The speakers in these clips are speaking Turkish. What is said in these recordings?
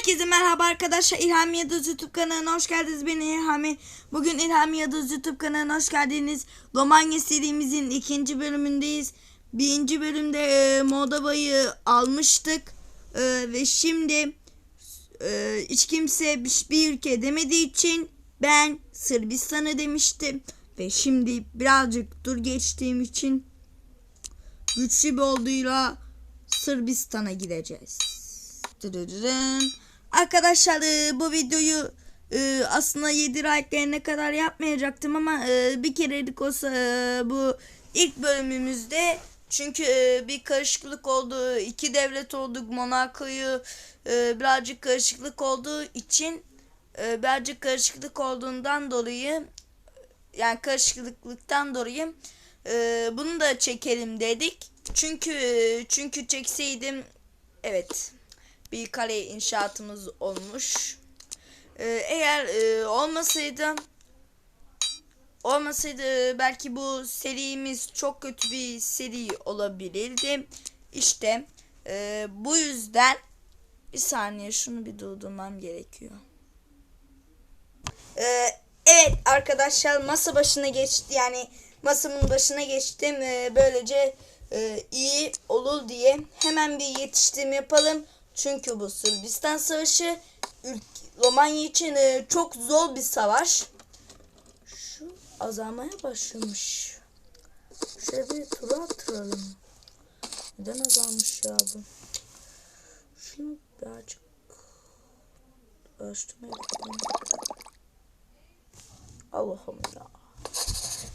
Herkese merhaba arkadaşlar. İlhami Yıldız YouTube kanalına hoş geldiniz. Ben İlhami. Bugün İlhami Yıldız YouTube kanalına hoş geldiniz. Romanya serimizin ikinci bölümündeyiz. Birinci bölümde e, Moldova'yı almıştık. E, ve şimdi e, hiç kimse bir, bir ülke demediği için ben Sırbistan'ı demiştim. Ve şimdi birazcık dur geçtiğim için güçlü bir orduyla Sırbistan'a gideceğiz. Dırırırın. Arkadaşlar e, bu videoyu e, aslında 7 like'lerine kadar yapmayacaktım ama e, bir kerelik olsa e, bu ilk bölümümüzde çünkü e, bir karışıklık oldu. iki devlet olduk. Monaco'yu e, birazcık karışıklık olduğu için e, birazcık karışıklık olduğundan dolayı yani karışıklıktan dolayı e, bunu da çekelim dedik. Çünkü çünkü çekseydim evet bir kale inşaatımız olmuş. Ee, eğer e, olmasaydı olmasaydı belki bu serimiz çok kötü bir seri olabilirdi. İşte e, bu yüzden bir saniye şunu bir durdurmam gerekiyor. Ee, evet arkadaşlar masa başına geçti yani masamın başına geçtim. Ee, böylece e, iyi olur diye hemen bir yetiştirme yapalım. Çünkü bu Sırbistan Savaşı Romanya için e, çok zor bir savaş. Şu azalmaya başlamış. Şöyle bir tura attıralım. Neden azalmış ya bu? Şunu birazcık yapalım. Allah'ım ya.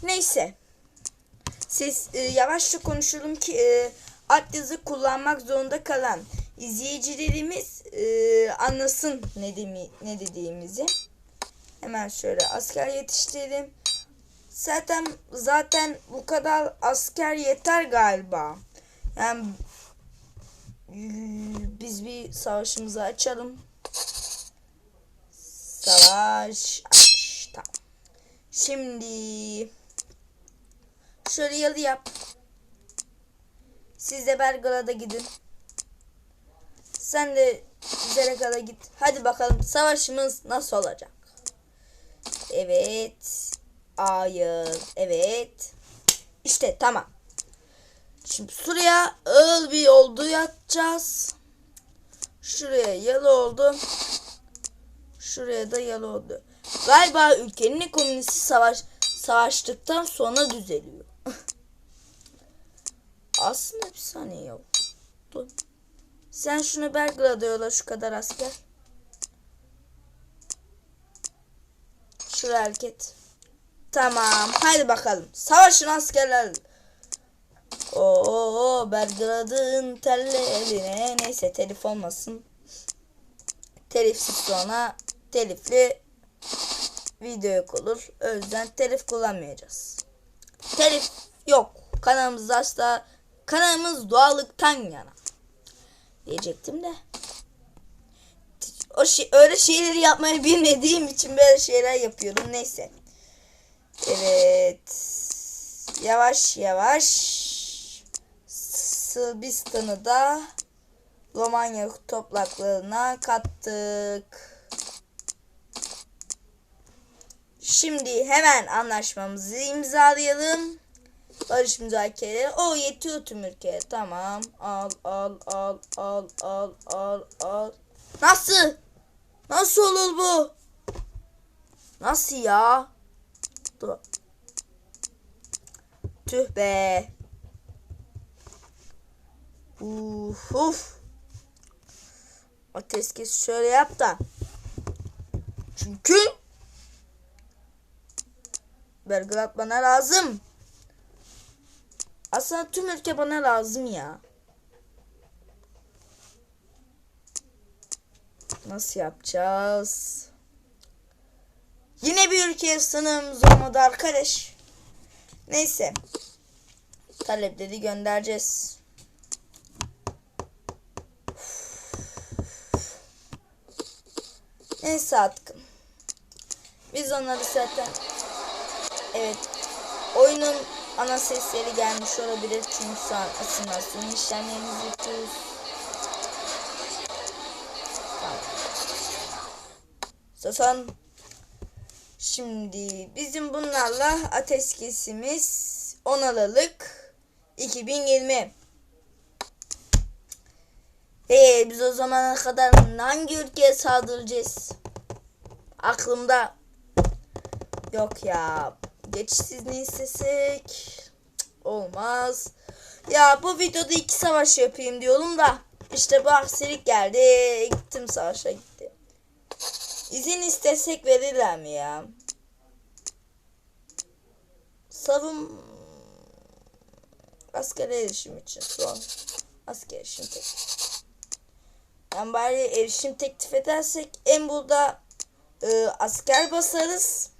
Neyse. Ses e, yavaşça konuşalım ki e, altyazı kullanmak zorunda kalan izleyicilerimiz e, anlasın ne, demi, ne dediğimizi. Hemen şöyle asker yetiştirelim. Zaten zaten bu kadar asker yeter galiba. Yani biz bir savaşımızı açalım. Savaş aç. Şimdi şöyle yalı yap. Siz de Belgrad'a gidin. Sen de Zereka'da git. Hadi bakalım savaşımız nasıl olacak? Evet. Hayır. Evet. İşte tamam. Şimdi şuraya ağır bir oldu yatacağız. Şuraya yalı oldu. Şuraya da yalı oldu. Galiba ülkenin ekonomisi savaş savaştıktan sonra düzeliyor. Aslında bir saniye yok. Dur. Sen şunu Belgrad'a yola şu kadar asker. Şuraya hareket. Tamam. Haydi bakalım. Savaşın askerler. Oo Belgrad'ın tellerine. Neyse telif olmasın. Telifsiz sonra telifli video yok olur. O yüzden telif kullanmayacağız. Telif yok. Kanalımız asla kanalımız doğallıktan yana diyecektim de. O şey, öyle şeyleri yapmayı bilmediğim için böyle şeyler yapıyorum. Neyse. Evet. Yavaş yavaş Sırbistan'ı da Romanya topraklarına kattık. Şimdi hemen anlaşmamızı imzalayalım. Barış müzakereleri. O yetiyor tüm ülkeye. Tamam. Al al al al al al al. Nasıl? Nasıl olur bu? Nasıl ya? Dur. Tüh be. Uf uf. Ateş şöyle yap da. Çünkü Belgrad bana lazım. Aslında tüm ülke bana lazım ya. Nasıl yapacağız? Yine bir ülkeye sınırımız olmadı arkadaş. Neyse. Talepleri göndereceğiz. Neyse atkım. Biz onları zaten evet oyunun ana sesleri gelmiş olabilir çünkü şu an asimilasyon işlemlerimizi yapıyoruz. Tamam. Sasan. Şimdi bizim bunlarla ateşkesimiz 10 Aralık 2020. Ee, biz o zamana kadar hangi ülkeye saldıracağız? Aklımda yok ya. Geçişsiz ne istesek? Olmaz. Ya bu videoda iki savaş yapayım diyorum da işte bu aksilik geldi. Gittim savaşa gitti. İzin istesek verirler mi ya? Savun asker erişim için son asker erişim teklif. Yani bari erişim teklif edersek en burada e, asker basarız.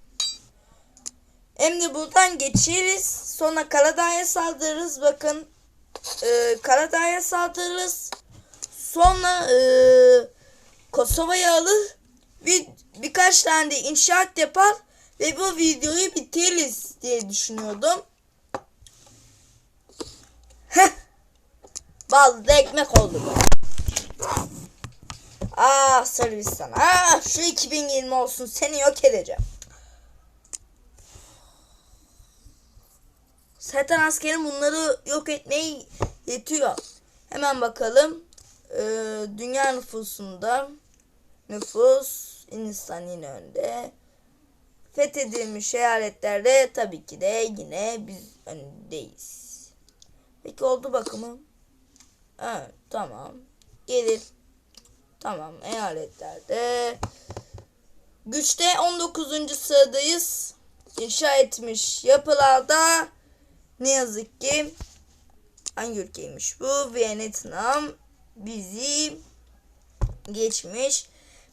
Hem de buradan geçeriz. Sonra Karadağ'a saldırırız. Bakın e, Karadağ'a saldırırız. Sonra e, Kosova'yı alır. Bir, birkaç tane de inşaat yapar. Ve bu videoyu bitiririz diye düşünüyordum. Heh. Ballı ekmek oldu. Ah Sırbistan. Ah şu 2020 olsun seni yok edeceğim. Zaten askerin bunları yok etmeye yetiyor. Hemen bakalım. Ee, dünya nüfusunda nüfus Hindistan yine önde. Fethedilmiş eyaletlerde tabii ki de yine biz öndeyiz. Peki oldu bakımı. Evet tamam. Gelir. Tamam eyaletlerde. Güçte 19. sıradayız. İnşa etmiş yapılarda ne yazık ki hangi ülkeymiş bu? Vietnam bizi geçmiş.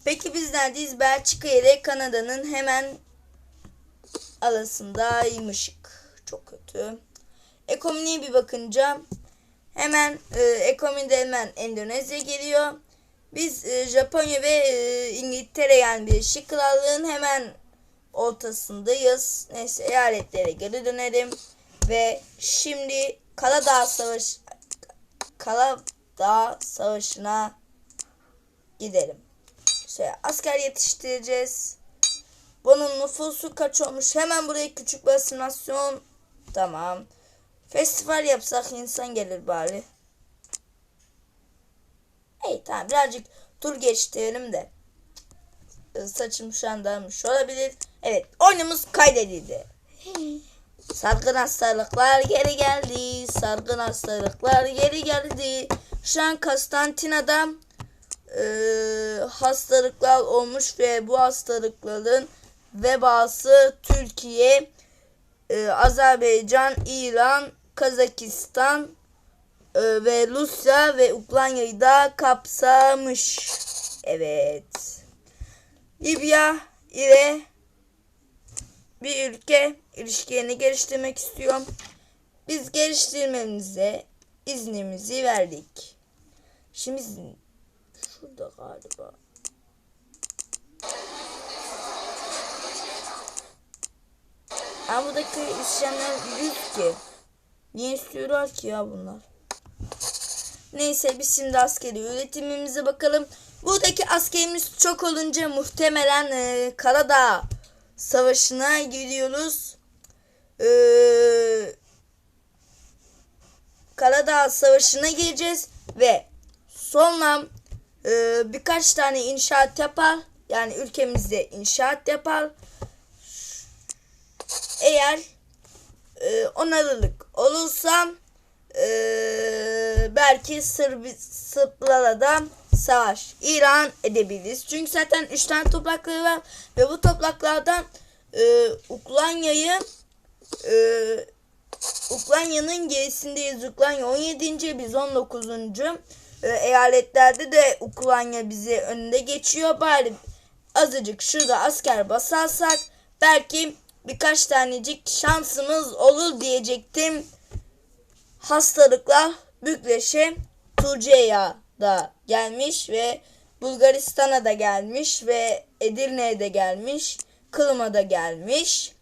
Peki biz neredeyiz? Belçika ile Kanada'nın hemen arasındaymışık. Çok kötü. Ekonomiye bir bakınca hemen e, ekonomide hemen Endonezya geliyor. Biz e, Japonya ve e, İngiltere yani Birleşik Krallığın hemen ortasındayız. Neyse eyaletlere geri dönelim. Ve şimdi Karadağ Savaşı Karadağ Savaşı'na gidelim. Şöyle asker yetiştireceğiz. Bunun nüfusu kaç olmuş? Hemen buraya küçük bir simülasyon. Tamam. Festival yapsak insan gelir bari. Hey tamam birazcık tur geçtirelim de. Saçım şu an dağılmış olabilir. Evet oyunumuz kaydedildi. Sargın hastalıklar geri geldi. Sargın hastalıklar geri geldi. Şu an Konstantina'da e, hastalıklar olmuş ve bu hastalıkların vebası Türkiye, e, Azerbaycan, İran, Kazakistan e, ve Rusya ve Ukrayna'yı da kapsamış. Evet. Libya ile bir ülke ilişkilerini geliştirmek istiyorum. Biz geliştirmemize iznimizi verdik. Şimdi şurada galiba. Ama buradaki işlemler yüz ki. Niye istiyorlar ki ya bunlar? Neyse biz şimdi askeri üretimimize bakalım. Buradaki askerimiz çok olunca muhtemelen e, Karadağ Savaşı'na gidiyoruz. Ee, Karadağ Savaşı'na gireceğiz ve sonra e, birkaç tane inşaat yapar. Yani ülkemizde inşaat yapar. Eğer e, onarılık olursa e, belki Sırbi, Sırplara da savaş ilan edebiliriz. Çünkü zaten 3 tane toprakları var ve bu topraklardan e, Ukrayna'yı e, Ukrayna'nın gerisindeyiz. Ukrayna 17. biz 19. E, eyaletlerde de Ukrayna bizi önünde geçiyor. Bari azıcık şurada asker basarsak belki birkaç tanecik şansımız olur diyecektim. Hastalıklar Bükreş'e Turceya'ya da gelmiş ve Bulgaristan'a da gelmiş ve Edirne'ye de gelmiş. Kırım'a da gelmiş.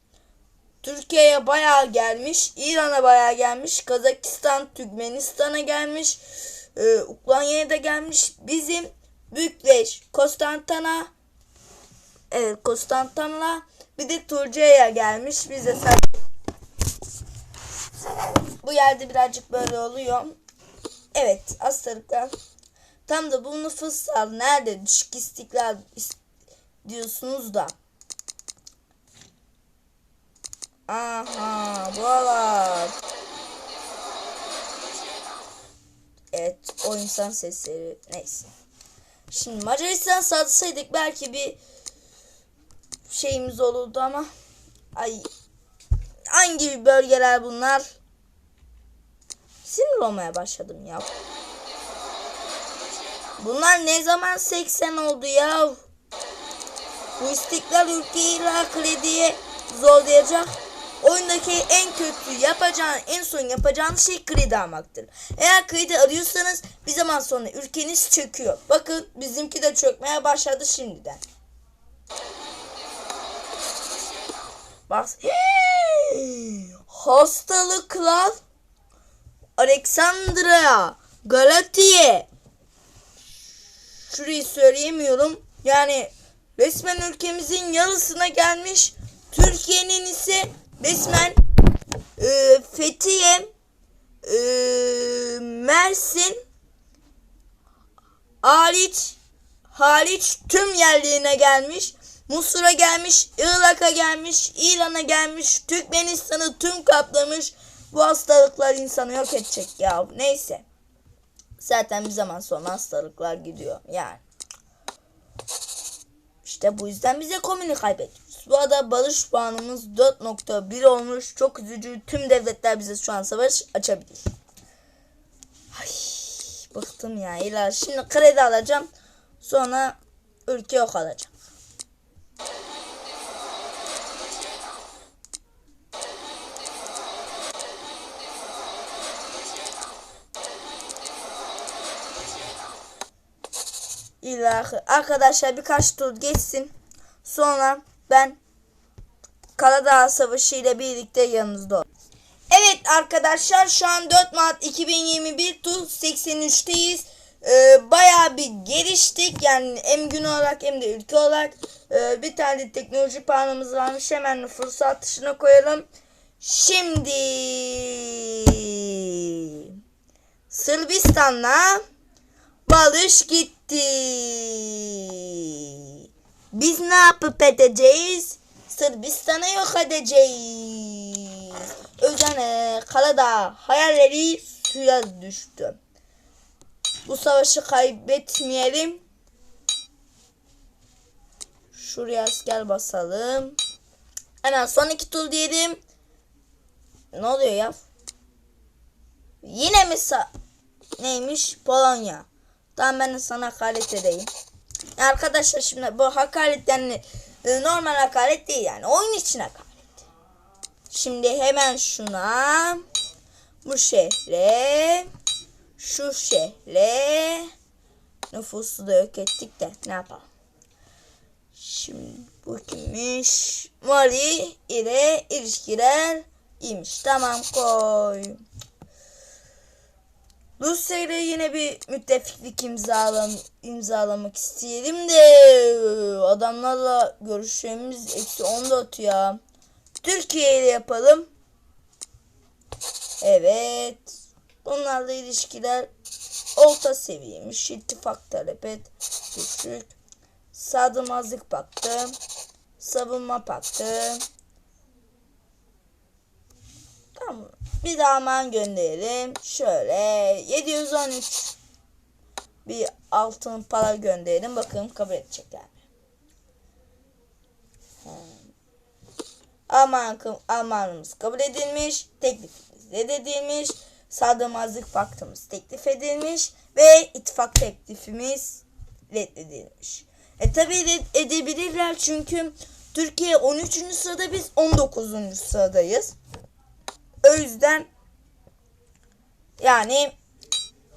Türkiye'ye bayağı gelmiş. İran'a bayağı gelmiş. Kazakistan, Türkmenistan'a gelmiş. Ee, Ukrayna'ya da gelmiş. Bizim Bükreş, Konstantana Evet Konstantin'la bir de Turca'ya gelmiş. Biz de sadece bu yerde birazcık böyle oluyor. Evet hastalıklar. Tam da bu nüfuslar nerede düşük istiklal is- diyorsunuz da. Aha buralar. Evet o insan sesleri neyse. Şimdi Macaristan salsaydık belki bir şeyimiz olurdu ama ay hangi bölgeler bunlar? Sinir olmaya başladım ya. Bunlar ne zaman 80 oldu ya? Bu istiklal ülkeyi krediye zorlayacak. Oyundaki en kötü yapacağın, en son yapacağın şey kredi almaktır. Eğer kredi arıyorsanız bir zaman sonra ülkeniz çöküyor. Bakın bizimki de çökmeye başladı şimdiden. Bak. Hastalıklar Alexandria, Galatiye. Şurayı söyleyemiyorum. Yani resmen ülkemizin yarısına gelmiş. Türkiye'nin ise resmen e, Fethiye, e, Mersin hariç hariç tüm yerlerine gelmiş. Musur'a gelmiş, Irak'a gelmiş, İran'a gelmiş, Türkmenistan'ı tüm kaplamış. Bu hastalıklar insanı yok edecek ya. Neyse. Zaten bir zaman sonra hastalıklar gidiyor yani. İşte bu yüzden bize komünü kaybediyoruz. Bu arada barış puanımız 4.1 olmuş. Çok üzücü. Tüm devletler bize şu an savaş açabilir. Ay, bıktım ya. İlahi. Şimdi kredi alacağım. Sonra ülke yok alacağım. İlahi. Arkadaşlar birkaç tur geçsin. Sonra ben Karadağ Savaşı ile birlikte yanınızda olacağım. Evet arkadaşlar şu an 4 Mart 2021 tur 83'teyiz. Ee, bayağı bir geliştik yani hem gün olarak hem de ülke olarak Ee, bir tane de teknoloji puanımız varmış hemen nüfus artışına koyalım. Şimdi Sırbistan'la Barış gitti. Biz ne yapıp edeceğiz? Sırbistan'ı yok edeceğiz. Özene Karadağ hayalleri suya düştü. Bu savaşı kaybetmeyelim. Şuraya asker basalım. Hemen son iki tur diyelim. Ne oluyor ya? Yine mi sa neymiş? Polonya. Tamam ben sana hakaret edeyim. Arkadaşlar şimdi bu hakaret yani e, normal hakaret değil yani. Oyun için hakaret. Şimdi hemen şuna bu şehre şu şehre nüfusu da yok ettik de ne yapalım. Şimdi bu kimmiş? Mali ile ilişkiler iyiymiş. Tamam koy. Rusya ile yine bir müttefiklik imzalam imzalamak isteyelim de adamlarla görüşeceğimiz eksi 14 ya. Türkiye ile yapalım. Evet. Bunlarla ilişkiler orta seviyeymiş. İttifak talep et. Düşük. Sadımazlık paktı. Savunma paktı. Tamam. Bir hemen gönderelim. Şöyle 713 bir altın para gönderelim. Bakın kabul edecekler mi? Alman, Almanımız kabul edilmiş. Teklifimiz reddedilmiş. Sadımazlık paktımız teklif edilmiş. Ve ittifak teklifimiz reddedilmiş. E tabi edebilirler çünkü Türkiye 13. sırada biz 19. sıradayız. O yüzden yani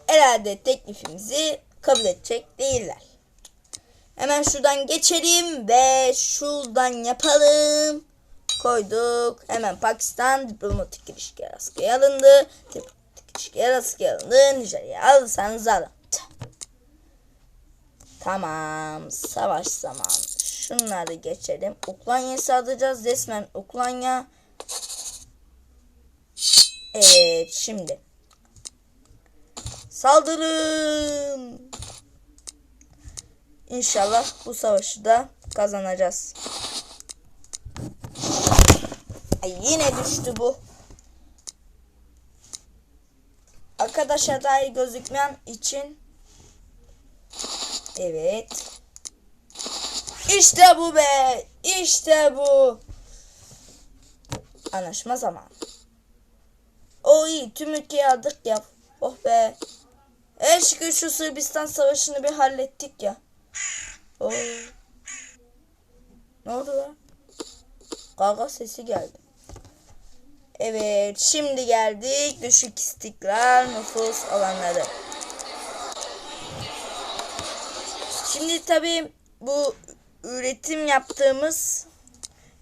herhalde teklifimizi kabul edecek değiller. Hemen şuradan geçelim ve şuradan yapalım. Koyduk. Hemen Pakistan diplomatik ilişkiler askıya alındı. Diplomatik ilişkiler askıya alındı. Nijerya alırsanız alın. Tamam. Savaş zamanı. Şunları geçelim. Ukrayna'yı saldıracağız. Resmen Ukrayna. Evet şimdi. Saldırın. İnşallah bu savaşı da kazanacağız. Ay, yine düştü bu. Arkadaşlar dahi gözükmem için Evet. İşte bu be. İşte bu. Anlaşma zamanı. O iyi. Tüm ülkeyi aldık ya. Oh be. Her şükür şu Sırbistan savaşını bir hallettik ya. Oo. Ne oldu lan? Kavga sesi geldi. Evet. Şimdi geldik. Düşük istikrar nüfus alanları. Şimdi tabii bu üretim yaptığımız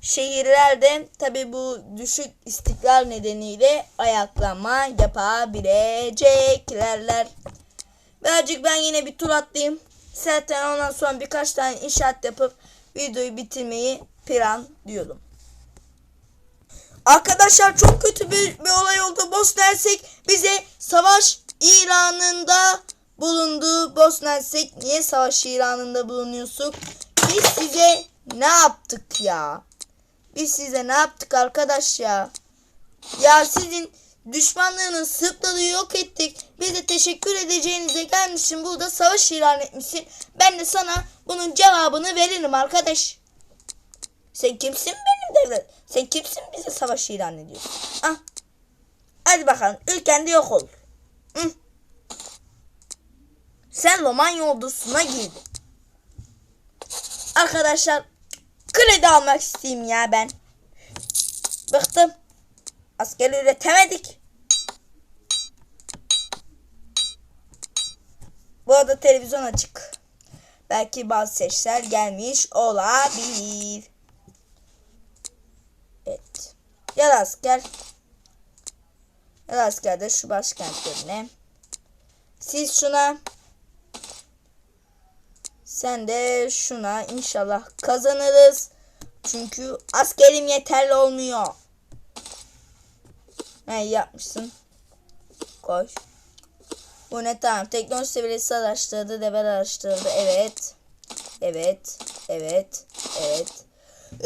şehirlerde tabii bu düşük istikrar nedeniyle ayaklanma yapabileceklerler. Birazcık ben yine bir tur atlayayım. Zaten ondan sonra birkaç tane inşaat yapıp videoyu bitirmeyi planlıyorum. Arkadaşlar çok kötü bir, bir olay oldu. Bosna Hersek bize savaş ilanında bulundu. Bosna Hersek niye savaş ilanında bulunuyorsun? Biz size ne yaptık ya? Biz size ne yaptık arkadaş ya? Ya sizin düşmanlığının Sırpları yok ettik. Biz de teşekkür edeceğinize gelmişsin. Burada savaş ilan etmişsin. Ben de sana bunun cevabını veririm arkadaş. Sen kimsin benim devlet? Sen kimsin bize savaş ilan ediyorsun? Ah. Hadi bakalım ülkende yok ol. Hı. Sen Romanya ordusuna girdin. Arkadaşlar kredi almak isteyeyim ya ben. Bıktım. Asker üretemedik. Bu arada televizyon açık. Belki bazı sesler gelmiş olabilir. Evet. Gel asker. Gel asker de şu başkentlerine. Siz şuna. Sen de şuna inşallah kazanırız. Çünkü askerim yeterli olmuyor. He yapmışsın. Koş. Bu ne tamam. Teknoloji seviyesi araştırdı. Level araştırdı. Evet. Evet. Evet. Evet.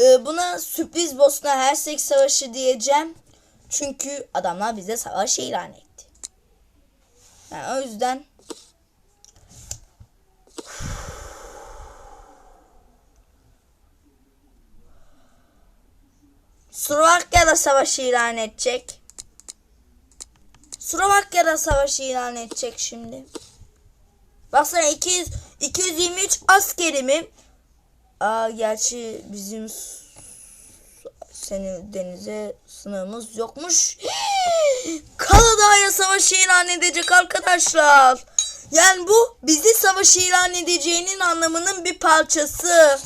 Ee, buna sürpriz Bosna Hersek Savaşı diyeceğim. Çünkü adamlar bize savaş ilan etti. Yani o yüzden Slovakya'da savaş ilan edecek. Slovakya'da savaş ilan edecek şimdi. Baksana 200 223 askerimi Aa, gerçi bizim senin denize sınırımız yokmuş. Kaladağ'ya savaş ilan edecek arkadaşlar. Yani bu bizi savaş ilan edeceğinin anlamının bir parçası.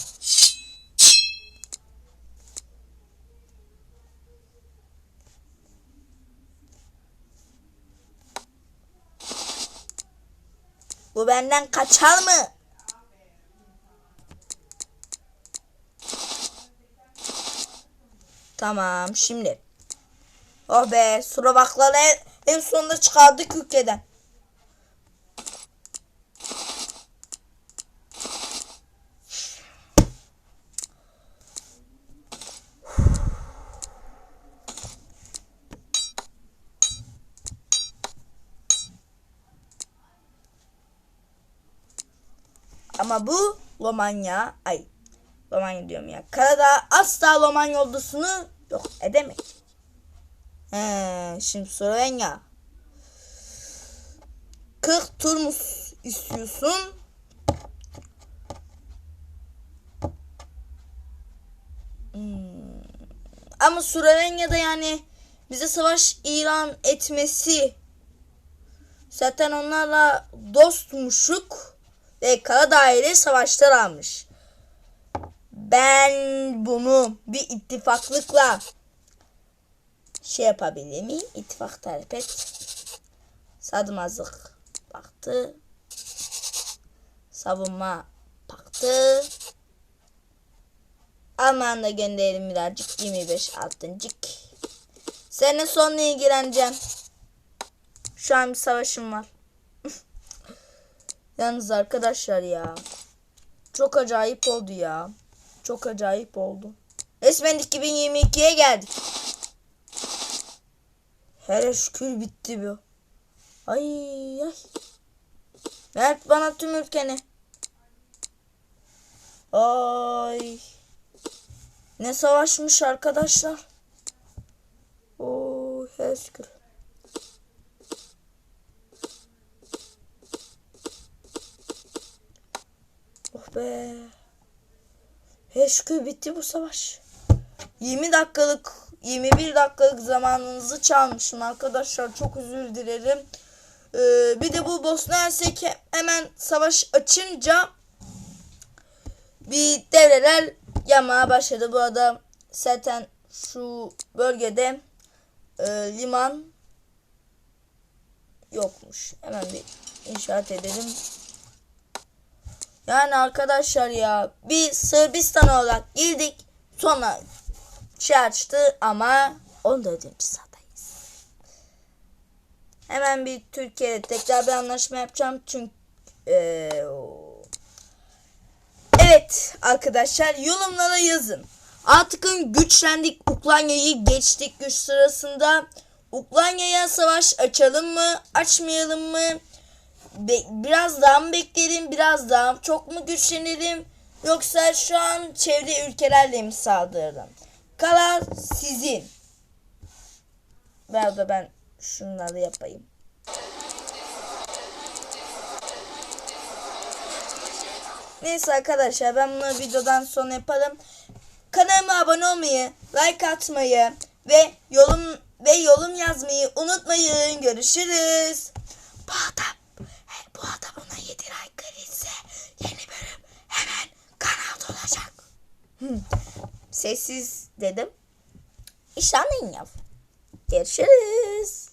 Bu benden kaçar mı? Tamam şimdi. Oh be Slovakları en, sonunda çıkardık ülkeden. Ama bu Romanya, ay Romanya diyorum ya. Karadağ asla Romanya ordusunu yok edemek. He, şimdi Slovenya. 40 tur mu istiyorsun? Hmm. Ama Slovenya'da yani bize savaş ilan etmesi zaten onlarla dostmuşuk ve Karadağ ile savaşlar almış. Ben bunu bir ittifaklıkla şey yapabilir miyim? İttifak talep et. Sadmazlık baktı. Savunma baktı. Alman'a gönderelim birazcık. 25 altıncık. Seninle sonla ilgileneceğim. Şu an bir savaşım var. Yalnız arkadaşlar ya. Çok acayip oldu ya. Çok acayip oldu. Resmen 2022'ye geldik. Hele şükür bitti bu. Ay ay. Ver bana tüm ülkeni. Ay. Ne savaşmış arkadaşlar. Oo, hele şükür. Be. Hele şükür bitti bu savaş. 20 dakikalık 21 dakikalık zamanınızı çalmışım arkadaşlar. Çok özür dilerim. Ee, bir de bu Bosna Hersek hemen savaş açınca bir devreler yanmaya başladı. Bu arada zaten şu bölgede e, liman yokmuş. Hemen bir inşaat edelim. Yani arkadaşlar ya bir Sırbistan olarak girdik. Sonra şey açtı ama 14. sıradayız. Hemen bir Türkiye'de tekrar bir anlaşma yapacağım. Çünkü eee, o- Evet arkadaşlar yorumlara yazın. Artık güçlendik Ukrayna'yı geçtik güç sırasında. Ukrayna'ya savaş açalım mı açmayalım mı? Be- biraz daha mı bekleyelim biraz daha çok mu güçlenelim? Yoksa şu an çevre ülkelerle mi saldıralım? Karar sizin. Ver da ben şunları yapayım. Neyse arkadaşlar ben bunu videodan sonra yaparım. Kanalıma abone olmayı, like atmayı ve yorum ve yorum yazmayı unutmayın. Görüşürüz. Bu adam, bu adam 7 like verirse yeni bölüm hemen kanalda olacak. Sessiz dedim. İşte anlayın ya. Görüşürüz.